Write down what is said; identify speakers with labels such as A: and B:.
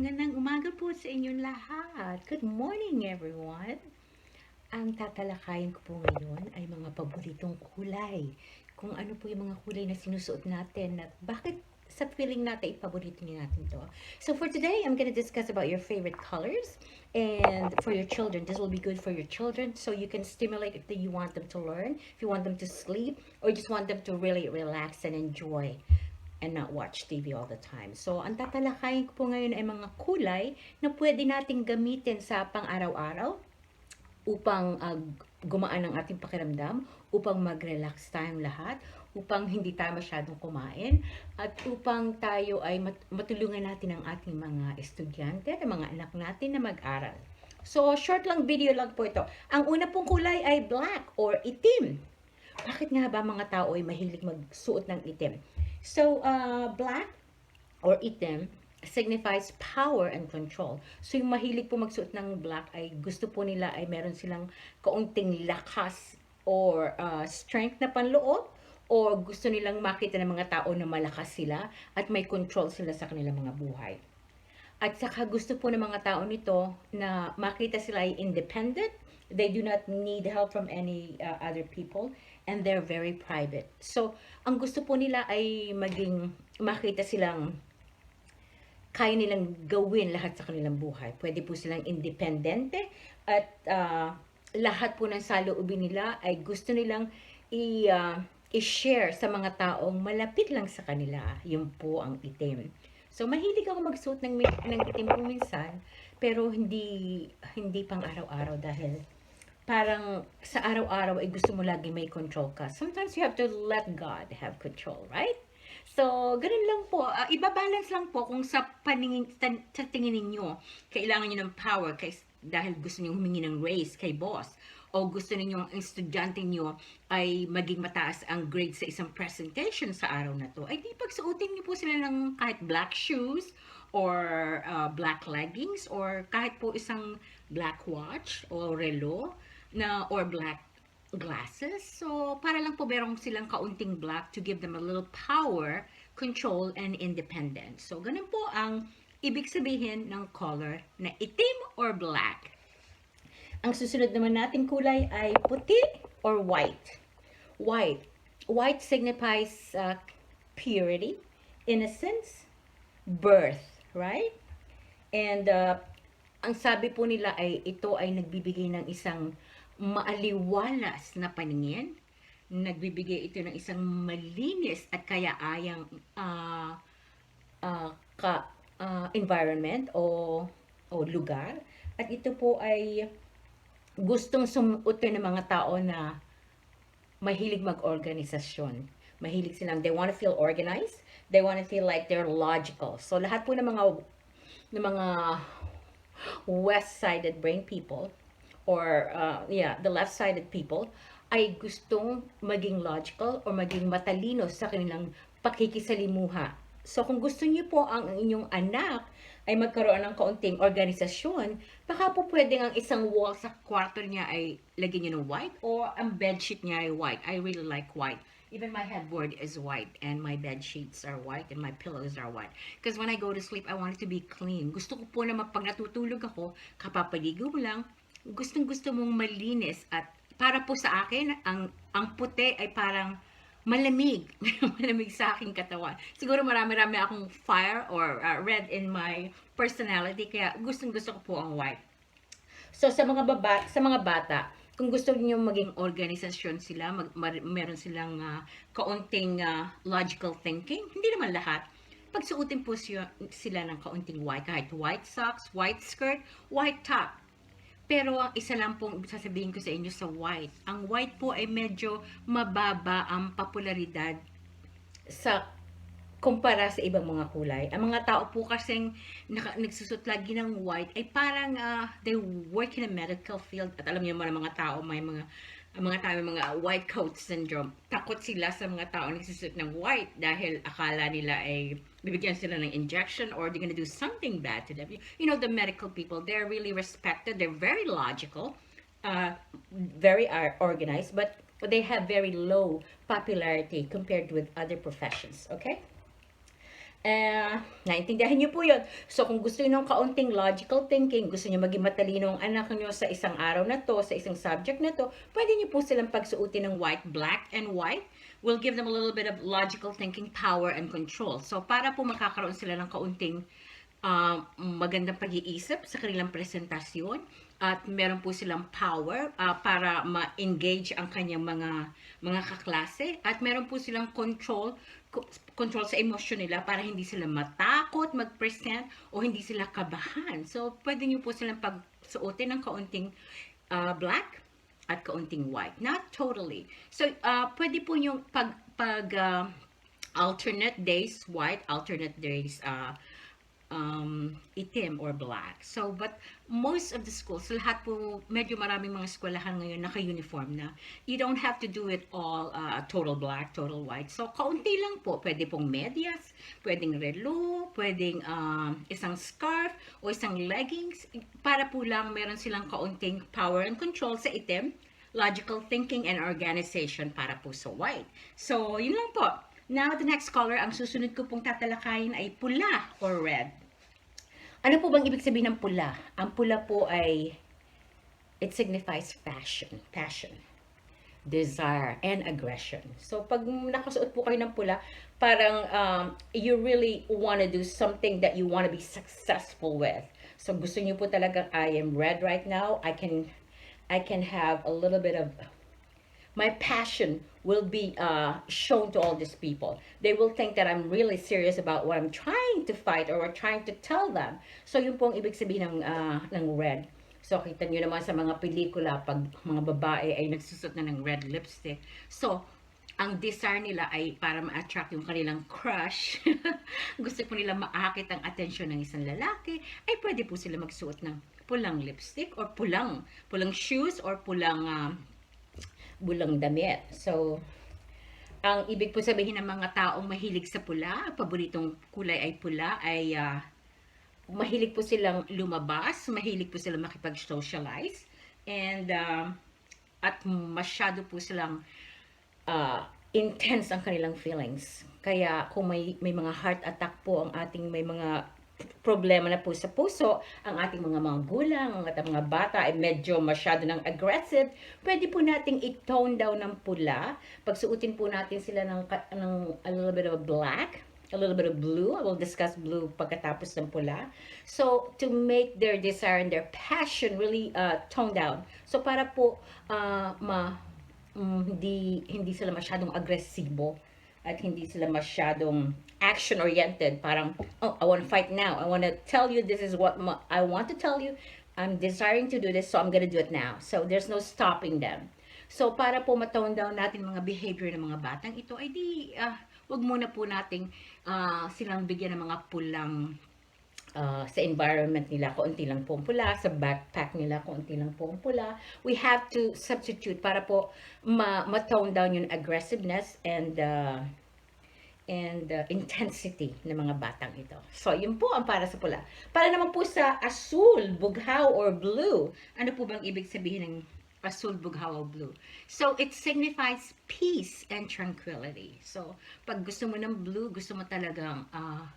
A: Magandang umaga po sa inyong lahat. Good morning everyone. Ang tatalakayin ko po ngayon ay mga paboritong kulay. Kung ano po yung mga kulay na sinusuot natin at bakit sa feeling natin ipaborito niyo natin to. So for today, I'm gonna discuss about your favorite colors and for your children. This will be good for your children so you can stimulate if you want them to learn, if you want them to sleep, or just want them to really relax and enjoy and not watch TV all the time. So, ang tatalakayin ko po ngayon ay mga kulay na pwede nating gamitin sa pang-araw-araw upang uh, gumaan ang ating pakiramdam, upang mag-relax tayong lahat, upang hindi tayo masyadong kumain, at upang tayo ay mat- matulungan natin ang ating mga estudyante, ang mga anak natin na mag-aral. So, short lang video lang po ito. Ang una pong kulay ay black or itim. Bakit nga ba mga tao ay mahilig magsuot ng itim? So, uh, black or itim signifies power and control. So, yung mahilig po magsuot ng black ay gusto po nila ay meron silang kaunting lakas or uh, strength na panloob or gusto nilang makita ng mga tao na malakas sila at may control sila sa kanilang mga buhay. At saka gusto po ng mga tao nito na makita sila ay independent, they do not need help from any uh, other people, and they're very private. So, ang gusto po nila ay maging makita silang kaya nilang gawin lahat sa kanilang buhay. Pwede po silang independente at uh, lahat po ng saloobin nila ay gusto nilang i, uh, i-share sa mga taong malapit lang sa kanila. Yun po ang itim. So, mahilig ako magsuot ng, ng itim po minsan, pero hindi, hindi pang araw-araw dahil parang sa araw-araw ay gusto mo lagi may control ka. Sometimes you have to let God have control, right? So, ganun lang po. Uh, ibabalance lang po kung sa paningin, sa tingin ninyo, kailangan niyo ng power kay, dahil gusto niyo humingi ng raise kay boss o gusto niyo ang estudyante niyo ay maging mataas ang grade sa isang presentation sa araw na to, ay di pagsuotin niyo po sila ng kahit black shoes or uh, black leggings or kahit po isang black watch o relo na or black glasses. So, para lang po merong silang kaunting black to give them a little power, control, and independence. So, ganun po ang ibig sabihin ng color na itim or black. Ang susunod naman nating kulay ay puti or white. White. White signifies uh, purity, innocence, birth, right? And uh, ang sabi po nila ay ito ay nagbibigay ng isang maaliwalas na paningin. Nagbibigay ito ng isang malinis at kayaayang uh, uh, ka, uh, environment o, o lugar. At ito po ay gustong sumuot ng mga tao na mahilig mag-organisasyon. Mahilig silang, they want to feel organized. They want to feel like they're logical. So, lahat po ng mga ng mga west-sided brain people or uh, yeah, the left-sided people ay gustong maging logical or maging matalino sa kanilang pakikisalimuha. So kung gusto niyo po ang inyong anak ay magkaroon ng kaunting organisasyon, baka po pwedeng ang isang wall sa kwarto niya ay lagyan niyo ng white or ang bedsheet niya ay white. I really like white. Even my headboard is white and my bed sheets are white and my pillows are white. Because when I go to sleep, I want it to be clean. Gusto ko po na pag natutulog ako, kapapaligo mo lang, gustong gusto mong malinis at para po sa akin, ang, ang puti ay parang malamig. malamig sa aking katawan. Siguro marami-rami akong fire or uh, red in my personality, kaya gustong gusto ko po ang white. So sa mga baba, sa mga bata, kung gusto niyo maging organisasyon sila, mag, mar, meron silang uh, kaunting uh, logical thinking, hindi naman lahat. Pagsuotin po siya, sila ng kaunting white, kahit white socks, white skirt, white top. Pero ang isa lang pong sasabihin ko sa inyo sa white. Ang white po ay medyo mababa ang popularidad sa kumpara sa ibang mga kulay. Ang mga tao po kasing naka, nagsusot lagi ng white ay parang uh, they work in a medical field at alam niyo naman mga tao may mga ang mga tao mga white coat syndrome. Takot sila sa mga tao nagsusot ng white dahil akala nila ay bibigyan sila ng injection or they're gonna do something bad to them. You know, the medical people, they're really respected. They're very logical, uh, very organized, but they have very low popularity compared with other professions, okay? Eh, naintindihan niyo po yun. So, kung gusto niyo ng kaunting logical thinking, gusto niyo maging matalino ang anak niyo sa isang araw na to, sa isang subject na to, pwede niyo po silang pagsuotin ng white, black, and white. Will give them a little bit of logical thinking, power, and control. So, para po makakaroon sila ng kaunting uh, magandang pag-iisip sa kanilang presentasyon at meron po silang power uh, para ma-engage ang kanyang mga mga kaklase at meron po silang control co- control sa emosyon nila para hindi sila matakot mag-present o hindi sila kabahan. So, pwede niyo po silang pagsuotin ng kaunting uh, black at kaunting white. Not totally. So, uh, pwede po yung pag, pag uh, alternate days white, alternate days uh, um, itim or black. So, but most of the schools, lahat po, medyo maraming mga eskwelahan ngayon naka-uniform na. You don't have to do it all uh, total black, total white. So, kaunti lang po. Pwede pong medyas, pwedeng relo, pwedeng um, isang scarf o isang leggings. Para po lang meron silang kaunting power and control sa itim, logical thinking and organization para po sa white. So, yun lang po. Now, the next color, ang susunod ko pong tatalakayin ay pula or red. Ano po bang ibig sabihin ng pula? Ang pula po ay, it signifies passion, passion, desire, and aggression. So, pag nakasuot po kayo ng pula, parang um, you really want to do something that you want to be successful with. So, gusto niyo po talagang, I am red right now, I can, I can have a little bit of my passion will be uh, shown to all these people. They will think that I'm really serious about what I'm trying to fight or trying to tell them. So, yun po ang ibig sabihin ng, uh, ng red. So, kita nyo naman sa mga pelikula, pag mga babae ay nagsusot na ng red lipstick. So, ang desire nila ay para ma-attract yung kanilang crush. Gusto po nila maakit ang atensyon ng isang lalaki, ay pwede po sila magsuot ng pulang lipstick or pulang, pulang shoes or pulang uh, bulang damit. So, ang ibig po sabihin ng mga taong mahilig sa pula, paboritong kulay ay pula, ay uh, mahilig po silang lumabas, mahilig po silang makipag-socialize, and uh, at masyado po silang uh, intense ang kanilang feelings. Kaya kung may, may mga heart attack po ang ating may mga problema na po sa puso, ang ating mga mga gulang, ang ating mga bata ay medyo masyado ng aggressive, pwede po nating i-tone down ng pula. Pagsuotin po natin sila ng, ng a little bit of black, a little bit of blue. I will discuss blue pagkatapos ng pula. So, to make their desire and their passion really uh, toned down. So, para po uh, ma, um, hindi, hindi sila masyadong agresibo at hindi sila masyadong action-oriented. Parang, oh, I want to fight now. I want to tell you this is what I want to tell you. I'm desiring to do this, so I'm gonna do it now. So, there's no stopping them. So, para po matone down natin mga behavior ng mga batang ito, ay di, uh, wag muna po nating uh, silang bigyan ng mga pulang uh, sa environment nila, kaunti lang po pula, sa backpack nila, kaunti lang po pula. We have to substitute para po ma- ma-tone down yung aggressiveness and uh, and uh, intensity ng mga batang ito. So, yun po ang para sa pula. Para naman po sa asul, bughaw, or blue, ano po bang ibig sabihin ng asul, bughaw, or blue? So, it signifies peace and tranquility. So, pag gusto mo ng blue, gusto mo talagang uh,